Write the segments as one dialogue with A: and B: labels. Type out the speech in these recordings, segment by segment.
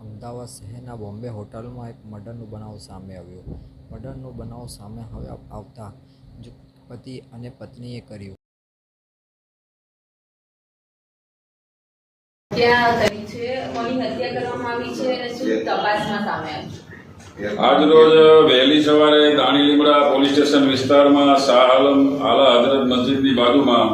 A: અમદાવાદ શહેરના બોમ્બે હોટલમાં એક મર્ડરનો બનાવ સામે આવ્યો. મર્ડરનો બનાવ સામે હવે આવતા જો પતિ અને પત્નીએ કર્યું.
B: હત્યા કરી છે. કોની હત્યા કરવામાં આવી છે અને શું તપાસમાં સામે આવ્યું
C: આજરોજ વહેલી સવારે દાણી લીમડા પોલીસ સ્ટેશન વિસ્તારમાં શાહ આલમ આલા હજરત મસ્જિદની બાજુમાં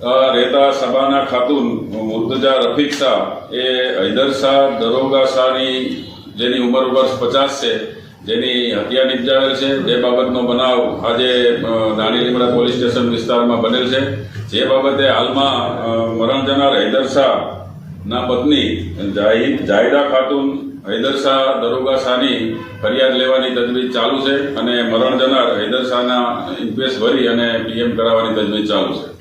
C: રહેતા સભાના ખાતુન મુર્તજા રફીક શાહ એ હૈદર શાહ દરોગા શાહની જેની ઉંમર વર્ષ પચાસ છે, જેની હત્યા નિપજાવેલ છે, જે બાબતનો બનાવ આજે દાણી લીમડા પોલીસ સ્ટેશન વિસ્તારમાં બનેલ છે. જે બાબતે હાલમાં મરણ જનાર હૈદર શાહના પત્ની, જાહિદ જાહિદા ખાતુન, હૈદર શાહ દરોગા શાહની ફરિયાદ લેવાની તજવીજ ચાલુ છે અને મરણ જનાર હૈદર શાહના ઇન્ક્વેસ્ટ ભરી અને પીએમ કરાવવાની તજવીજ ચાલુ છે.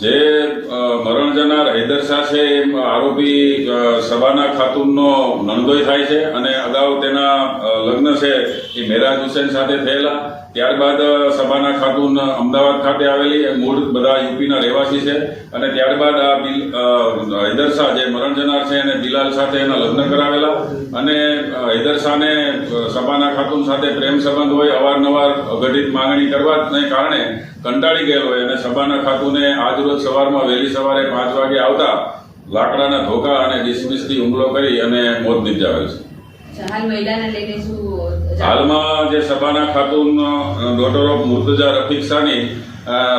C: જે મરણ જનાર હૈદર છે એ આરોપી સબાના ખાતુનનો નણદોઈ થાય છે અને અગાઉ તેના લગ્ન છે, એ મેરાજ હુસેન સાથે થયેલા. ત્યારબાદ સભાના ખાતું અમદાવાદ ખાતે આવેલી મૂળ બધા યુપીના રહેવાસી છે. અને ત્યારબાદ આ બિલ હૈદર જે મરણ જનાર છે એને બિલાલ સાથે એના લગ્ન કરાવેલા. અને હૈદરશાહને હૈદર શાહને અ, ખાતુન સાથે પ્રેમ સંબંધ હોય અવારનવાર અઘટિત માંગણી કરવાને કારણે કંટાળી ગયેલો હોય. અને સભાના ખાતુને આજરોજ સવારમાં વહેલી સવારે પાંચ વાગે આવતા લાકડાના ધોકા અને ડિસમિસથી હુમલો કરી અને મોત નિપજાવેલ છે. હાલમાં જે સભાના ખાતુન ડોટર ઓફ મુર્તજા રફીક શાહની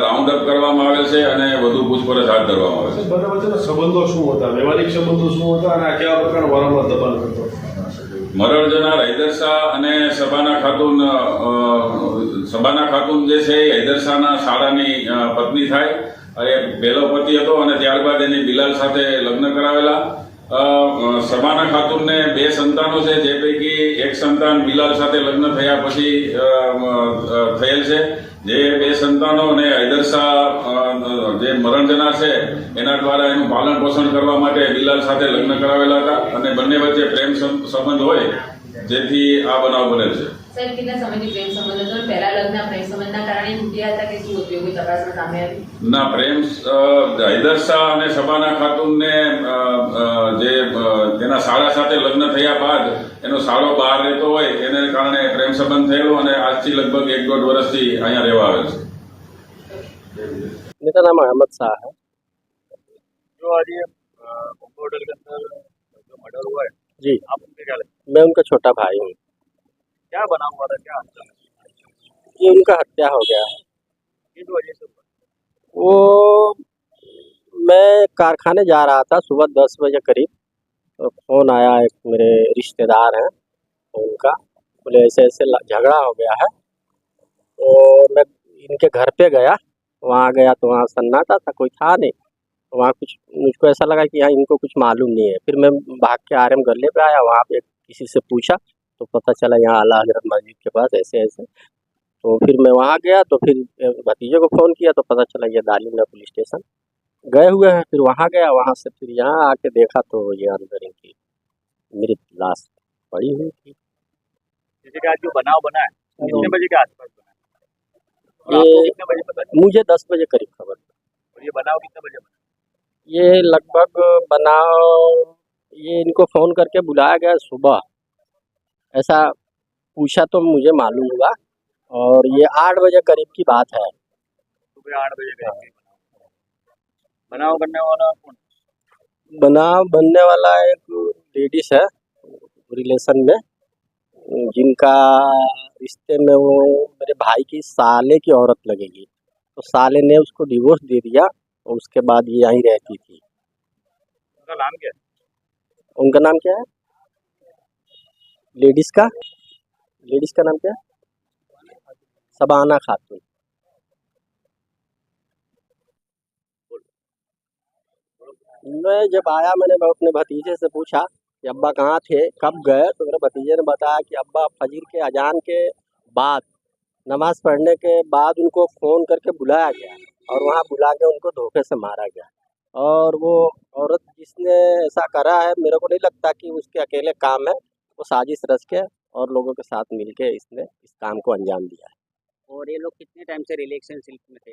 C: રાઉન્ડ અપ કરવામાં આવેલ છે અને વધુ પૂછપરછ હાથ ધરવામાં આવે છે.
D: બંને વચ્ચેના સંબંધો શું હતા? વ્યવહારિક સંબંધો શું હતા અને આ કેવા પ્રકારના વારંવાર દબાણ કરતો?
C: મરણ હૈદર શાહ અને સભાના ખાતુન સભાના ખાતુન જે છે એ હૈદર શાહના શાળાની પત્ની થાય. એ પહેલો પતિ હતો અને ત્યારબાદ એની બિલાલ સાથે લગ્ન કરાવેલા. અ, ખાતુનને બે સંતાનો છે જે પૈકી એક સંતાન બિલાલ સાથે લગ્ન થયા પછી થયેલ છે. જે બે સંતાનો અને હૈદર શાહ જે મરણ જનાર છે એના દ્વારા એનું પાલન પોષણ કરવા માટે બિલાલ સાથે લગ્ન કરાવેલા હતા. અને બંને વચ્ચે પ્રેમ સંબંધ હોય જેથી આ બનાવ બનેલ છે.
B: સાહેબ કેટલા સમયથી પ્રેમ સંબંધ હતો અને પહેલા લગ્ન પ્રેમ સંબંધના કારણે તૂટ્યા હતા કે શું હતું એવું કોઈ તપાસમાં સામે આવ્યું
C: ના પ્રેમ અ, હૈદર શાહ અને સબાના ખાતુનને અ, અ, જે અ, તેના સાળા સાથે લગ્ન થયા બાદ એનો સાળો બહાર રહેતો હોય એને કારણે પ્રેમ સંબંધ થયેલો અને આજથી લગભગ એક દોઢ વર્ષથી અહીંયા રહેવા આવેલ છે
E: मेरा नाम अहमद शाह है
F: जो आज ये बॉम्बे होटल के अंदर जो मर्डर हुआ है
E: जी
F: आप उनके क्या लगता
E: मैं उनका छोटा भाई हूँ
F: है क्या बना हुआ था क्या हादसा
E: ये उनका हत्या हो गया। है
F: किस वजह से
E: वो मैं कारखाने जा रहा था सुबह दस बजे करीब। तो फ़ोन आया एक मेरे रिश्तेदार हैं उनका। बोले ऐसे ऐसे झगड़ा हो गया है। तो मैं इनके घर पे गया वहाँ गया तो वहाँ सन्नाटा था कोई था नहीं। तो वहाँ कुछ मुझको ऐसा लगा कि यहाँ इनको कुछ मालूम नहीं है। फिर मैं भाग के आर एम गले पर आया वहाँ पे किसी से पूछा तो पता चला यहाँ आला हज़रत मस्जिद के पास ऐसे ऐसे। तो फिर मैं वहाँ गया तो फिर भतीजे को फ़ोन किया तो पता चला ये दालिंदा पुलिस स्टेशन। गए हुए हैं फिर वहाँ गया वहाँ से फिर यहाँ आके देखा तो ये अंदर इनकी मृत लाश पड़ी हुई थी।
F: जैसे आज जो बनाव बना है? कितने बजे के आसपास बना
E: ये-
F: बजे पता
E: मुझे दस बजे करीब खबर
F: और ये बनाव कितने बजे बना?
E: ये लगभग बनाओ ये इनको फ़ोन करके बुलाया गया सुबह। ऐसा पूछा तो मुझे मालूम हुआ और ये आठ बजे करीब की बात है।
F: सुबह आठ बजे करीब बनाव करने वाला कौन?
E: बनाव बनने वाला एक लेडीज़ है रिलेशन में जिनका रिश्ते में वो मेरे भाई की साले की औरत लगेगी। तो साले ने उसको डिवोर्स दे दिया और उसके बाद ये यहीं रहती थी।
F: उनका नाम क्या है?
E: उनका नाम क्या है? लेडीज़ का? लेडीज़ का नाम क्या? सबाना खातून। मैं जब आया, मैंने अपने भतीजे से पूछा कि अब्बा कहाँ थे, कब गए तो मेरे भतीजे ने बताया कि अब्बा फजीर के अजान के बाद, नमाज़ पढ़ने के बाद उनको फ़ोन करके बुलाया गया और वहाँ बुला के उनको धोखे से मारा गया। और वो औरत जिसने ऐसा करा है, मेरे को नहीं लगता कि उसके अकेले काम है। वो साजिश रच के और लोगों के साथ मिल के इसने इस काम को अंजाम दिया है।
G: और ये लोग कितने टाइम से रिलेशनशिप में थे?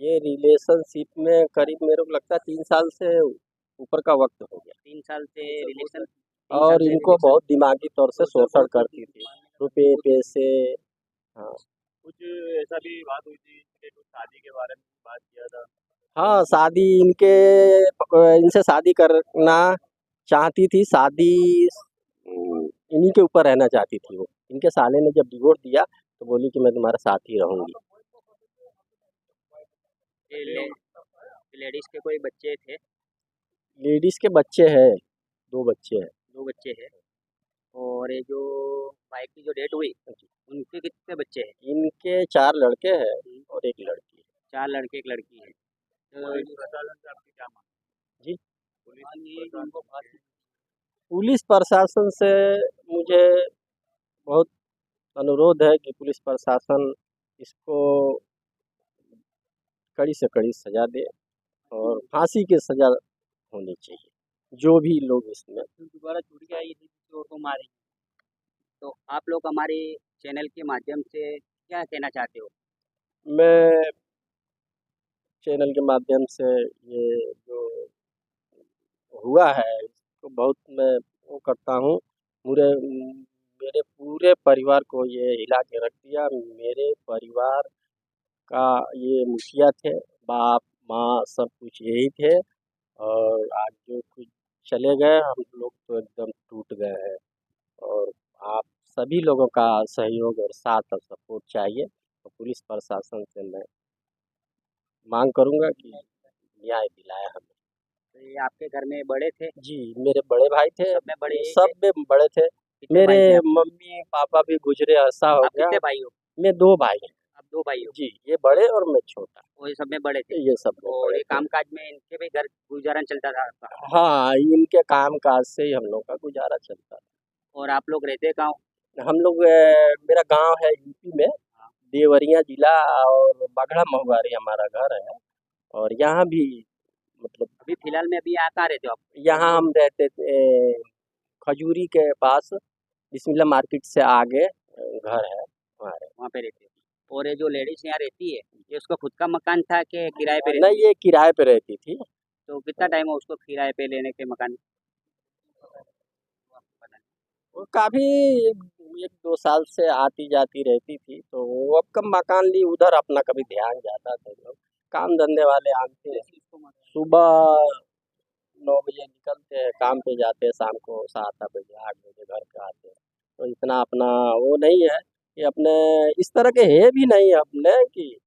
E: ये रिलेशनशिप में करीब मेरे को लगता है तीन साल से ऊपर का वक्त हो गया।
G: तीन साल से रिलेशन
E: और इनको बहुत दिमागी तौर से शोषण करती थी। रुपए पैसे हाँ।
F: कुछ ऐसा भी बात हुई थी कुछ शादी के बारे में बात किया था।
E: हाँ शादी इनके इनसे शादी करना चाहती थी शादी इन्हीं के ऊपर रहना चाहती थी वो। इनके साले ने जब डिवोर्स दिया तो बोली कि मैं तुम्हारे साथ ही रहूँगी
G: ले, लेडीज़ के कोई बच्चे थे?
E: लेडीज़ के बच्चे हैं दो बच्चे हैं।
G: दो बच्चे हैं। और ये जो बाइक की जो डेट हुई उनके कितने बच्चे हैं?
E: इनके चार लड़के हैं और एक लड़की है।
G: चार लड़के एक लड़की है। तो
F: क्या मांग
E: जी?
F: पुलिस प्रशासन
E: से मुझे बहुत अनुरोध है कि पुलिस प्रशासन इसको कड़ी से कड़ी सजा दे और फांसी की सजा होनी चाहिए जो भी लोग इसमें
G: दोबारा छूट गया ये चोर को मारे। तो आप लोग हमारे चैनल के माध्यम से क्या कहना चाहते हो?
E: मैं चैनल के माध्यम से ये जो हुआ है इसको बहुत मैं वो करता हूँ। पूरे, मेरे पूरे परिवार को ये हिला के रख दिया मेरे परिवार का ये मुखिया थे, बाप, माँ सब कुछ यही थे और आज जो कुछ चले गए हम लोग तो एकदम टूट गए हैं और आप सभी लोगों का सहयोग और साथ और सपोर्ट चाहिए तो पुलिस प्रशासन से मैं मांग करूँगा कि न्याय दिलाए हमें।
G: तो ये आपके घर में बड़े थे?
E: जी मेरे बड़े भाई थे।
G: सब में बड़े
E: सब में बड़े थे। मेरे? मम्मी पापा भी गुजरे ऐसा हो गया।
G: कितने भाई हो?
E: मैं दो भाई हैं।
G: आप दो भाई हो?
E: जी ये बड़े और मैं छोटा।
G: वो ये सब में बड़े थे?
E: ये सब
G: और ये
E: थे।
G: कामकाज में इनके भी घर गुजारा चलता था
E: हाँ इनके काम काज से ही हम लोग का गुजारा चलता था।
G: और आप लोग रहते गाँव?
E: हम लोग मेरा गाँव है यूपी में। देवरिया जिला और बगड़ा महुआरी हमारा घर है। और यहाँ भी मतलब
G: अभी फ़िलहाल में अभी यहाँ कहाँ रहते हो आप?
E: यहाँ हम रहते थे खजूरी के पास बिस्मिल्ला मार्केट से आगे घर है हमारे
G: वहाँ पे रहते हो। और ये जो लेडीज़ यहाँ रहती है ये उसका खुद का मकान था कि किराए पे रहती
E: नहीं ये किराए पे रहती थी।
G: तो कितना टाइम है उसको किराए पे लेने के मकान?
E: वो काफ़ी एक दो साल से आती जाती रहती थी तो वो अब कब मकान ली उधर अपना कभी ध्यान जाता था लोग काम धंधे वाले आते हैं। सुबह नौ बजे निकलते हैं काम पे जाते हैं शाम को सात आठ बजे आठ बजे घर पे आते हैं। तो इतना अपना वो नहीं है कि अपने इस तरह के है भी नहीं अपने कि